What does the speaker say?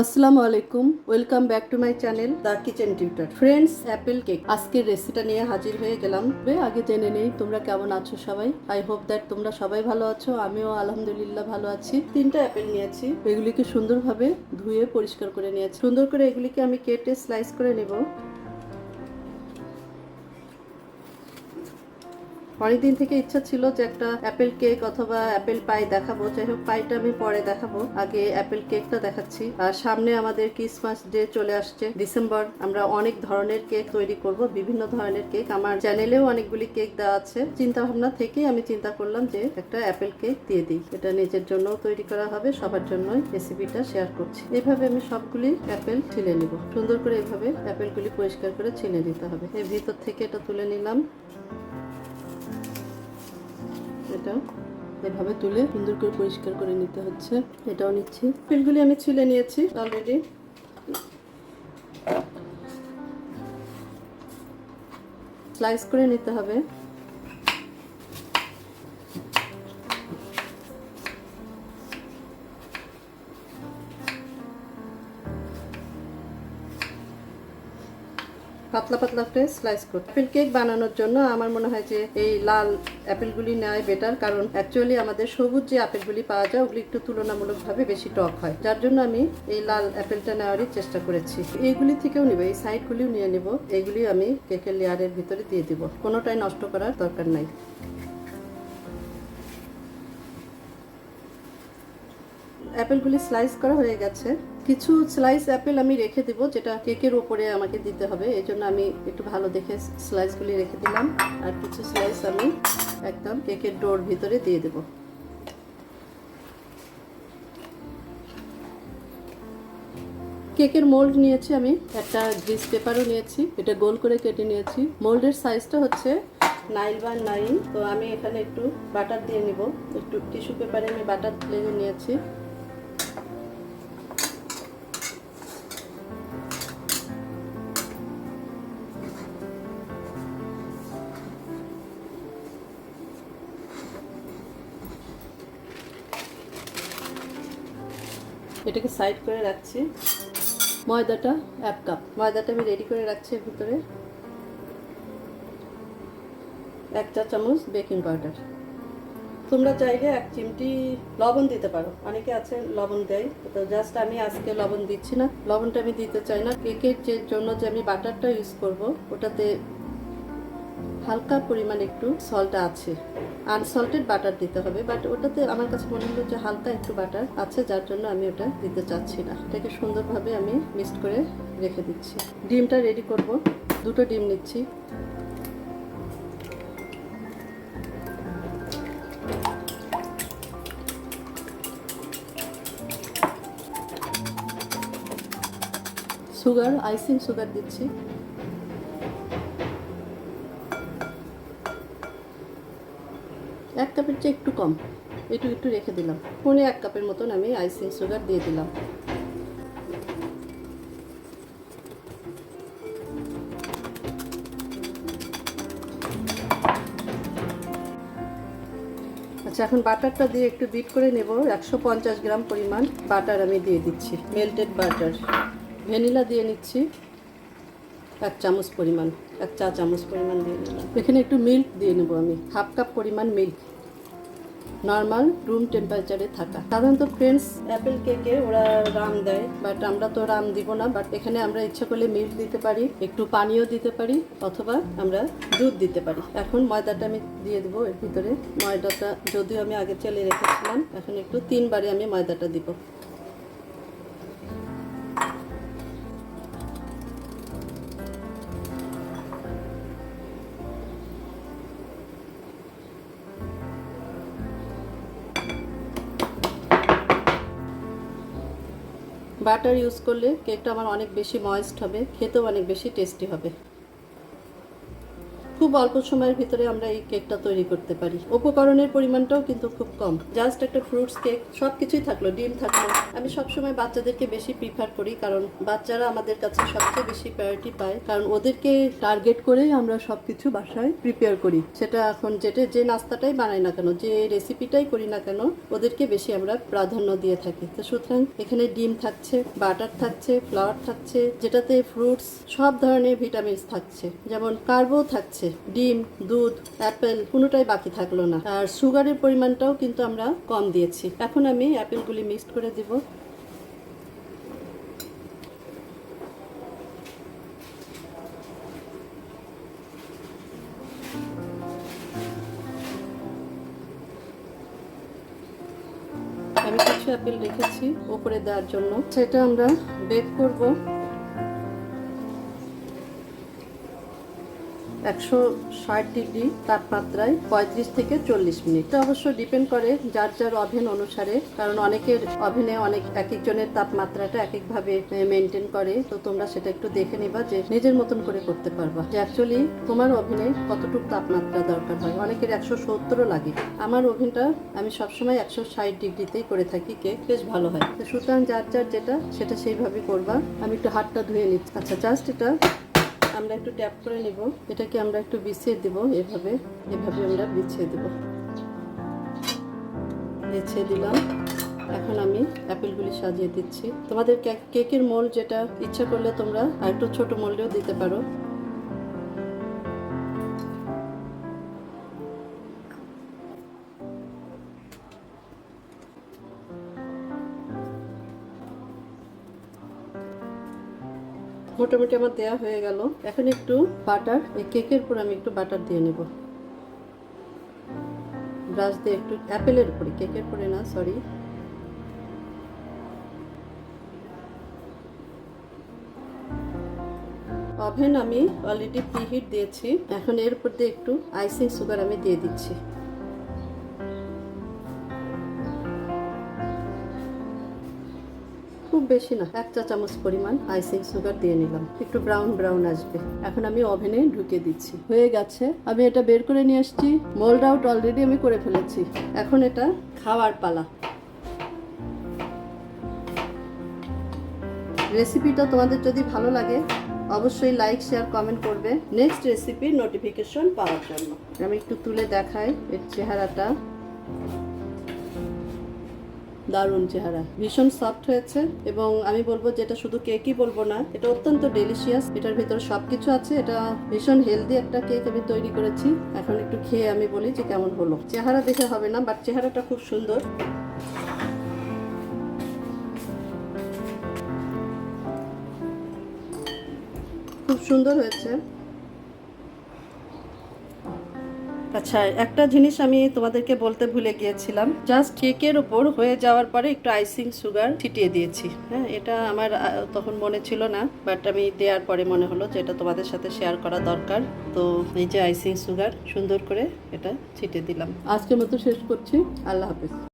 আসসালামু আলাইকুম, welcome back to my channel the kitchen tutor. Friends, apple cake. আজকের রেসিপিটা নিয়ে হাজির হয়ে গেলাম। আগে জেনে নেই, তোমরা কেমন আছো সবাই? আই হোপ দ্যাট তোমরা সবাই ভালো আছো, আমিও আলহামদুলিল্লাহ ভালো আছি। তিনটা অ্যাপেল নিয়েছি। এগুলিকে সুন্দরভাবে ধুয়ে পরিষ্কার করে নিয়েছি। সুন্দর করে এগুলিকে আমি কেটে স্লাইস করে নেব। অনেকদিন থেকে ইচ্ছা ছিল যে একটা অ্যাপেল কেক অথবা অ্যাপেল পাই দেখাবো। যাই হোক পাইটা আমি পরে দেখাবো। আগে অ্যাপেল কেকটা দেখাচ্ছি। আর সামনে আমাদের ক্রিসমাস ডে চলে আসছে ডিসেম্বর আমরা অনেক ধরনের কেক তৈরি করব, বিভিন্ন ধরনের কেক আমার চ্যানেলেও অনেকগুলি কেক দেওয়া আছে। চিন্তা ভাবনা থেকেই আমি চিন্তা করলাম যে একটা অ্যাপেল কেক দিয়ে দিই। এটা নিজের জন্য তৈরি করা হবে, সবার জন্যই রেসিপিটা শেয়ার করছি। এভাবে আমি সবগুলি অ্যাপেল ছিলে নিব। সুন্দর করে এভাবে অ্যাপেলগুলি পরিষ্কার করে ছিলে নিতে হবে। এর ভিতর থেকে এটা তুলে নিলাম। এটা। এভাবে তুলে সুন্দর করে পরিষ্কার করে নিতে হচ্ছে। এটাও নিচ্ছি। পিলগুলি আমি ছিলে নিয়েছি অলরেডি স্লাইস করে নিতে হবে। পাতলা পাতলা করে স্লাইস করতে। অ্যাপেল কেক বানানোর জন্য আমার মনে হয় যে এই লাল অ্যাপেলগুলি নেওয়াই বেটার কারণ অ্যাকচুয়ালি আমাদের সবুজ যে অ্যাপেলগুলি পাওয়া যায়, ওগুলি একটু তুলনামূলকভাবে বেশি টক হয়। যার জন্য আমি এই লাল অ্যাপেলটা নেওয়ারই চেষ্টা করেছি। এইগুলি থেকেও নিব, এই সাইডগুলিও নিয়ে নিব, এইগুলি আমি কেকের লেয়ারের ভিতরে দিয়ে দিব। কোনোটাই নষ্ট করার দরকার নাই। অ্যাপেলগুলি স্লাইস করা হয়ে গেছে। কিছু স্লাইস অ্যাপেল আমি রেখে দিব, যেটা কেকের ওপরে আমাকে দিতে হবে। এই জন্য আমি একটু ভালো দেখে স্লাইসগুলি রেখে দিলাম। আর কিছু স্লাইস আমি একদম কেকের ডোর ভিতরে দিয়ে দেব। কেকের মোল্ড নিয়েছি আমি। একটা গ্রিস পেপারও নিয়েছি। এটা গোল করে কেটে নিয়েছি। মোল্ডের সাইজটা হচ্ছে নাইন বাই নাইন তো আমি এখানে একটু বাটার দিয়ে নিব। একটু টিস্যু পেপারে আমি বাটার লেগে নিয়েছি। এটাকে সাইড করে রাখছি। ময়দাটা, এক কাপ ময়দাটা আমি রেডি করে রাখছি ভিতরে। এক চা চামচ বেকিং পাউডার তোমরা চাইলে এক চিমটি লবণ দিতে পারো। অনেকে আছে, লবণ দেয়। তো জাস্ট আমি আজকে লবণ দিচ্ছি না। লবণটা আমি দিতে চাই না। কেকের যে জন্য যে আমি বাটারটা ইউজ করব, ওটাতে হালকা পরিমাণ একটু সল্ট আছে। আনসল্টেড বাটার দিতে হবে বাট ওটাতে আমার কাছে মনে হলো যে হালকা একটু বাটার আছে, যার জন্য আমি ওটা দিতে চাচ্ছি না। এটাকে সুন্দরভাবে আমি মিক্সড করে রেখে দিচ্ছি। ডিমটা রেডি করব। দুটো ডিম নিচ্ছি। সুগার আইসিং সুগার দিচ্ছি। এক কাপের চেয়ে একটু কম। একটু একটু রেখে দিলাম। পনে এক কাপের মতন আমি আইসিং সুগার দিয়ে দিলাম। আচ্ছা এখন বাটারটা দিয়ে একটু বিট করে নেব। একশো পঞ্চাশ গ্রাম পরিমাণ বাটার আমি দিয়ে দিচ্ছি। মেল্টেড বাটার ভ্যানিলা দিয়ে নিচ্ছি। এক চামচ পরিমাণ, এক চা চামচ পরিমাণ দিয়ে নিলাম। এখানে একটু মিল্ক দিয়ে নেব আমি। হাফ কাপ পরিমাণ মিল্ক নর্মাল রুম টেম্পারেচারে থাকা। সাধারণত ফ্রেন্ডস অ্যাপেল কেকে ওরা রাম দেয় বাট আমরা তো রাম দিব না বাট এখানে আমরা ইচ্ছা করলে মিল্ক দিতে পারি, একটু পানীয় দিতে পারি, অথবা আমরা দুধ দিতে পারি। এখন ময়দাটা আমি দিয়ে দেবো এর ভিতরে। ময়দাটা যদিও আমি আগে চলে রেখেছিলাম, এখন একটু তিনবারে আমি ময়দাটা দিব। বাটার ইউজ করলে কেকটা আমার অনেক বেশি ময়েস্ট হবে খেতেও অনেক বেশি টেস্টি হবে। খুব অল্প সময়ের ভিতরে আমরা এই কেকটা তৈরি করতে পারি। উপকরণের পরিমাণটাও কিন্তু খুব কম। জাস্ট একটা ফ্রুটস কেক সব কিছুই থাকল, ডিম থাকল। আমি সবসময় বাচ্চাদেরকে বেশি প্রিফার করি কারণ বাচ্চারা আমাদের কাছে সবচেয়ে বেশি প্রায়োরিটি পায়। কারণ ওদেরকে টার্গেট করেই আমরা সবকিছু বাসায় প্রিপেয়ার করি। সেটা এখন যেটা, যে নাস্তাটাই বানাই না কেন, যে রেসিপিটাই করি না কেন, ওদেরকে বেশি আমরা প্রাধান্য দিয়ে থাকি। তো সুতরাং এখানে ডিম থাকছে বাটার থাকছে ফ্লাওয়ার থাকছে, যেটাতে ফ্রুটস সব ধরনের ভিটামিনস থাকছে। যেমন কার্বো থাকছে ডিম, দুধ, অ্যাপেল কোনোটাই বাকি থাকল না। আর সুগারের পরিমাণটাও কিন্তু আমরা কম দিয়েছি। এখন আমি অ্যাপেলগুলি মিক্সড করে দিব। আমি কিছু অ্যাপেল রেখেছি উপরে দেওয়ার জন্য। সেটা আমরা বেক করব। একশো ষাট ডিগ্রি তাপমাত্রায় পঁয়ত্রিশ থেকে চল্লিশ মিনিট। এটা অবশ্য ডিপেন্ড করে যার যার ওভেন অনুসারে, কারণ অনেকের ওভেনে অনেক এক একজনের তাপমাত্রাটা এক একভাবে মেনটেন করে, তো তোমরা সেটা একটু দেখে নিবা যে নিজের মতন করে করতে পারবা যে অ্যাকচুয়ালি তোমার ওভেনে কতটুকু তাপমাত্রা দরকার হয়। অনেকের একশো সত্তরও লাগে। আমার ওভেনটা আমি সবসময় একশো ষাট ডিগ্রিতেই করে থাকি কেক বেশ ভালো হয়। সুতরাং যার যার যেটা, সেটা সেইভাবে করবা। আমি একটু হাতটা ধুয়ে নিচ্ছি। আচ্ছা জাস্ট এটা আমরা একটু ট্যাপ করে নিব। এটাকে আমরা একটু বিছিয়ে দেব এভাবে। এভাবে আমরা বিছিয়ে দেব। বিছিয়ে দিলাম। এখন আমি অ্যাপেলগুলি সাজিয়ে দিচ্ছি। তোমাদের কেকের মোল যেটা ইচ্ছা করলে তোমরা আর একটু ছোট মোল্ডেও দিতে পারো। মোটামুটি আমার দেয়া হয়ে গেল। এখন একটু বাটার, এই কেকের উপর আমি একটু বাটার দিয়ে নেব। ব্রাশ দিয়ে একটু অ্যাপেলের উপরে, কেকের উপরে না সরি ওভেন আমি অলরেডি প্রিহিট দিয়েছি। এখন এর উপর দিয়ে একটু আইসিং সুগার আমি দিয়ে দিচ্ছি। খুব বেশি না, এক চা চামচ পরিমাণ আইসিং সুগার দিয়ে নিলাম। একটু ব্রাউন ব্রাউন আসবে। এখন আমি ওভেনে ঢুকে দিচ্ছি। হয়ে গেছে। আমি এটা বের করে নিয়ে আসছি। মোল্ড আউট অলরেডি আমি করে ফেলেছি। এখন এটা খাওয়ার পালা। রেসিপিটা তোমাদের যদি ভালো লাগে, অবশ্যই লাইক শেয়ার কমেন্ট করবে। নেক্সট রেসিপির নোটিফিকেশন পাওয়ার জন্য। আমি একটু তুলে দেখাই এর চেহারাটা। দারুণ চেহারা। ভীষণ সফট হয়েছে এবং আমি বলব যেটা শুধু কেকই বলব না, এটা অত্যন্ত ডেলিশিয়াস এটার ভিতরে সবকিছু আছে, এটা ভীষণ হেলদি একটা কেক আমি তৈরি করেছি। এখন একটু খেয়ে আমি বলি যে কেমন হলো। চেহারা দেখে হবে না বাট চেহারাটা খুব সুন্দর। খুব সুন্দর হয়েছে। আচ্ছা একটা জিনিস আমি তোমাদেরকে বলতে ভুলে গিয়েছিলাম। জাস্ট কেকের উপর হয়ে যাওয়ার পরে একটু আইসিং সুগার ছিটিয়ে দিয়েছি। হ্যাঁ এটা আমার তখন মনে ছিল না বাট আমি দেওয়ার পরে মনে হলো যে এটা তোমাদের সাথে শেয়ার করা দরকার। তো এই যে আইসিং সুগার সুন্দর করে এটা ছিটিয়ে দিলাম। আজকের মতো শেষ করছি। আল্লাহ হাফিজ।